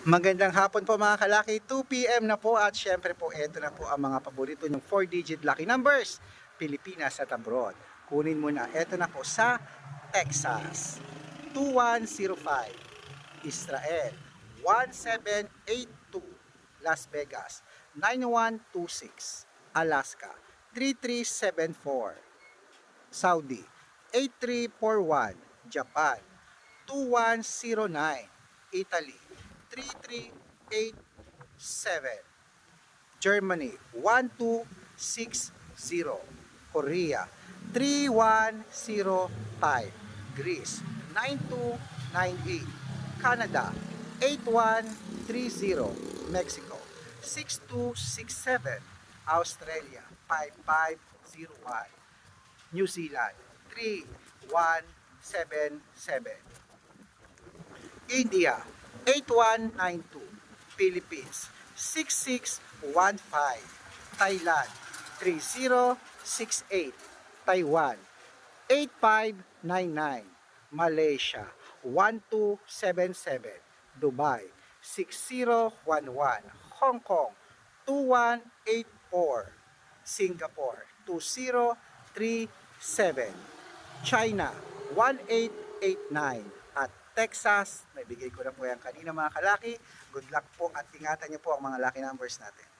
Magandang hapon po mga kalaki, 2pm na po at syempre po eto na po ang mga paborito ng 4-digit lucky numbers, Pilipinas at abroad. Kunin mo na, eto na po sa Texas, 2105, Israel, 1782, Las Vegas, 9126, Alaska, 3374, Saudi, 8341, Japan, 2109, Italy, 3387, Germany, 1260, Korea, 3105, Greece, 9298, Canada, 8130, Mexico, 6267, Australia, 5501, New Zealand 3177 India 8192 Philippines 6615 Thailand 3068 Taiwan 8599 Malaysia 1277 Dubai 6011 Hong Kong 2184 Singapore 2037 China 1889 at Texas, naibigay ko na po yan kanina mga kalaki. Good luck po at ingatan niyo po ang mga lucky numbers natin.